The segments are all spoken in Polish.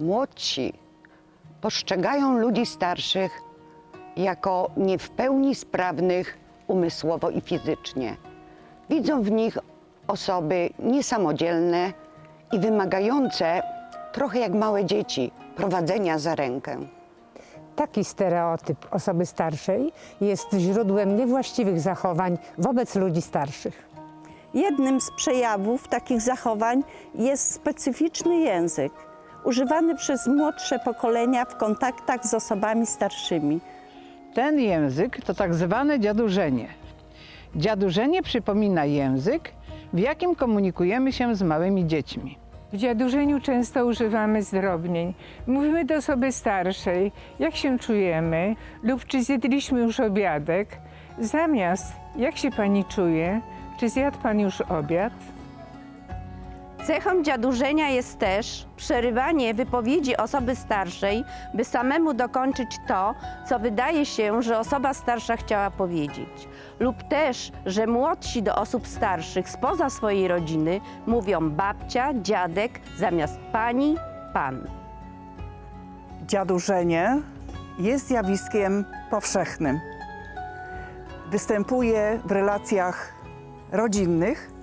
młodsi postrzegają ludzi starszych jako nie w pełni sprawnych umysłowo i fizycznie. Widzą w nich osoby niesamodzielne i wymagające, trochę jak małe dzieci, prowadzenia za rękę. Taki stereotyp osoby starszej jest źródłem niewłaściwych zachowań wobec ludzi starszych. Jednym z przejawów takich zachowań jest specyficzny język, używany przez młodsze pokolenia w kontaktach z osobami starszymi. Ten język to tak zwane dziadurzenie. Dziadurzenie przypomina język, w jakim komunikujemy się z małymi dziećmi. W dziadurzeniu często używamy zdrobnień. Mówimy do osoby starszej, jak się czujemy lub czy zjedliśmy już obiadek, zamiast jak się pani czuje, czy zjadł pan już obiad. Cechą dziadurzenia jest też przerywanie wypowiedzi osoby starszej, by samemu dokończyć to, co wydaje się, że osoba starsza chciała powiedzieć. Lub też, że młodsi do osób starszych spoza swojej rodziny mówią babcia, dziadek zamiast pani, pan. Dziadurzenie jest zjawiskiem powszechnym. Występuje w relacjach rodzinnych,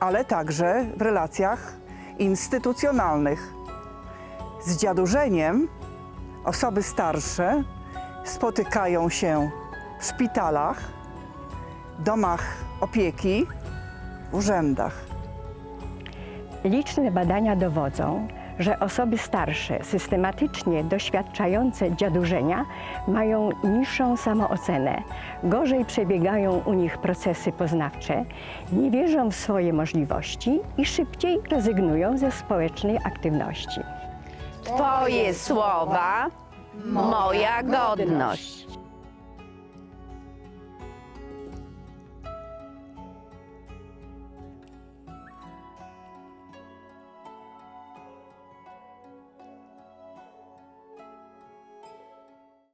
ale także w relacjach instytucjonalnych. Z dziadurzeniem osoby starsze spotykają się w szpitalach, domach opieki, urzędach. Liczne badania dowodzą, że osoby starsze, systematycznie doświadczające dziadurzenia, mają niższą samoocenę, gorzej przebiegają u nich procesy poznawcze, nie wierzą w swoje możliwości i szybciej rezygnują ze społecznej aktywności. Twoje słowa, moja godność.